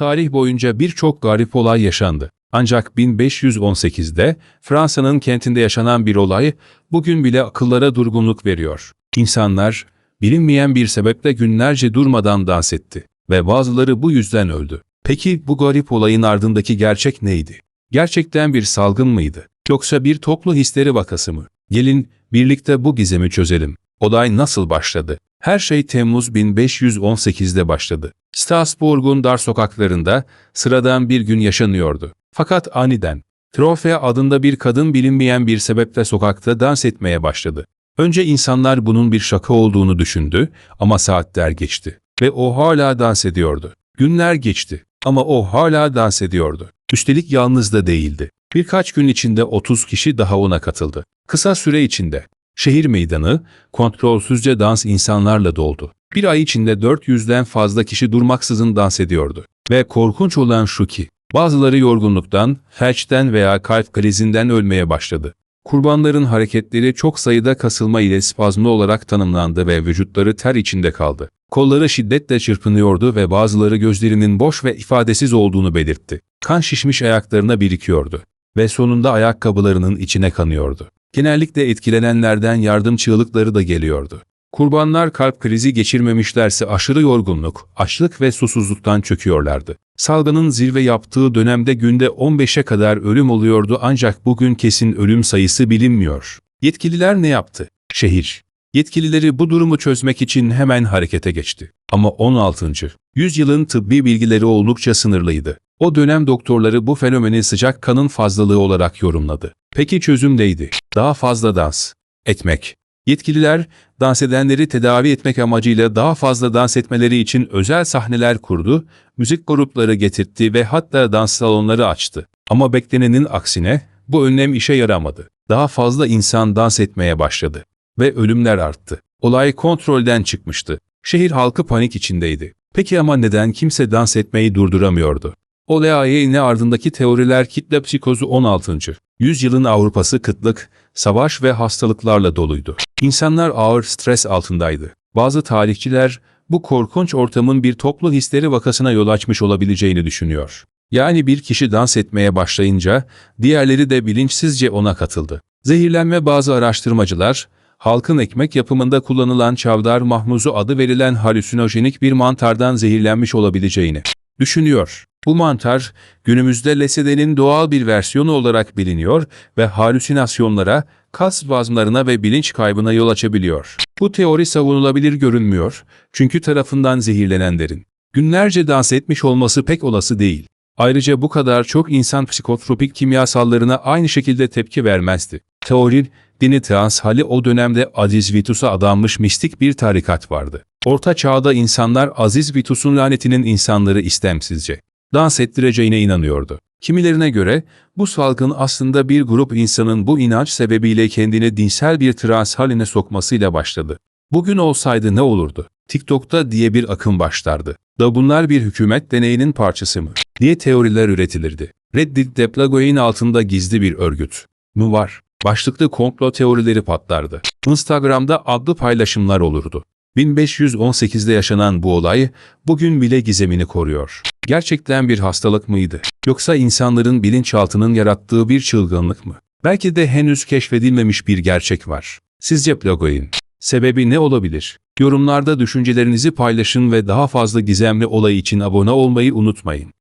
Tarih boyunca birçok garip olay yaşandı. Ancak 1518'de Fransa'nın kentinde yaşanan bir olay bugün bile akıllara durgunluk veriyor. İnsanlar bilinmeyen bir sebeple günlerce durmadan dans etti ve bazıları bu yüzden öldü. Peki bu garip olayın ardındaki gerçek neydi? Gerçekten bir salgın mıydı? Yoksa bir toplu histeri vakası mı? Gelin birlikte bu gizemi çözelim. Olay nasıl başladı? Her şey Temmuz 1518'de başladı. Strasbourg'un dar sokaklarında sıradan bir gün yaşanıyordu. Fakat aniden Trofea adında bir kadın bilinmeyen bir sebeple sokakta dans etmeye başladı. Önce insanlar bunun bir şaka olduğunu düşündü ama saatler geçti ve o hala dans ediyordu. Günler geçti ama o hala dans ediyordu. Üstelik yalnız da değildi. Birkaç gün içinde 30 kişi daha ona katıldı. Kısa süre içinde şehir meydanı kontrolsüzce dans insanlarla doldu. Bir ay içinde 400'den fazla kişi durmaksızın dans ediyordu. Ve korkunç olan şu ki, bazıları yorgunluktan, felçten veya kalp krizinden ölmeye başladı. Kurbanların hareketleri çok sayıda kasılma ile spazmlı olarak tanımlandı ve vücutları ter içinde kaldı. Kolları şiddetle çırpınıyordu ve bazıları gözlerinin boş ve ifadesiz olduğunu belirtti. Kan şişmiş ayaklarına birikiyordu ve sonunda ayakkabılarının içine kanıyordu. Genellikle etkilenenlerden yardım çığlıkları da geliyordu. Kurbanlar kalp krizi geçirmemişlerse aşırı yorgunluk, açlık ve susuzluktan çöküyorlardı. Salgının zirve yaptığı dönemde günde 15'e kadar ölüm oluyordu ancak bugün kesin ölüm sayısı bilinmiyor. Yetkililer ne yaptı? Şehir. Yetkilileri bu durumu çözmek için hemen harekete geçti. Ama 16. yüzyılın tıbbi bilgileri oldukça sınırlıydı. O dönem doktorları bu fenomeni sıcak kanın fazlalığı olarak yorumladı. Peki çözüm neydi? Daha fazla dans etmek. Yetkililer, dans edenleri tedavi etmek amacıyla daha fazla dans etmeleri için özel sahneler kurdu, müzik grupları getirtti ve hatta dans salonları açtı. Ama beklenenin aksine bu önlem işe yaramadı. Daha fazla insan dans etmeye başladı ve ölümler arttı. Olay kontrolden çıkmıştı. Şehir halkı panik içindeydi. Peki ama neden kimse dans etmeyi durduramıyordu? Olayın ardındaki teoriler kitle psikozu 16. Yüzyılın Avrupası kıtlık, savaş ve hastalıklarla doluydu. İnsanlar ağır stres altındaydı. Bazı tarihçiler bu korkunç ortamın bir toplu histeri vakasına yol açmış olabileceğini düşünüyor. Yani bir kişi dans etmeye başlayınca diğerleri de bilinçsizce ona katıldı. Zehirlenme bazı araştırmacılar, halkın ekmek yapımında kullanılan çavdar mahmuzu adı verilen halüsinojenik bir mantardan zehirlenmiş olabileceğini düşünüyor. Bu mantar günümüzde LSD'nin doğal bir versiyonu olarak biliniyor ve halüsinasyonlara, kas spazmlarına ve bilinç kaybına yol açabiliyor. Bu teori savunulabilir görünmüyor çünkü tarafından zehirlenenlerin günlerce dans etmiş olması pek olası değil. Ayrıca bu kadar çok insan psikotropik kimyasallarına aynı şekilde tepki vermezdi. Teori, dini trans hali o dönemde Aziz Vitus'a adanmış mistik bir tarikat vardı. Orta çağda insanlar Aziz Vitus'un lanetinin insanları istemsizce dans ettireceğine inanıyordu. Kimilerine göre bu salgın aslında bir grup insanın bu inanç sebebiyle kendini dinsel bir trans haline sokmasıyla başladı. Bugün olsaydı ne olurdu? TikTok'ta diye bir akım başlardı. Da bunlar bir hükümet deneyinin parçası mı? diye teoriler üretilirdi. Reddit Deplagoy'un altında gizli bir örgüt mü var? Başlıklı komplo teorileri patlardı. Instagram'da adlı paylaşımlar olurdu. 1518'de yaşanan bu olay bugün bile gizemini koruyor. Gerçekten bir hastalık mıydı? Yoksa insanların bilinçaltının yarattığı bir çılgınlık mı? Belki de henüz keşfedilmemiş bir gerçek var. Sizce Plagoy'un sebebi ne olabilir? Yorumlarda düşüncelerinizi paylaşın ve daha fazla gizemli olay için abone olmayı unutmayın.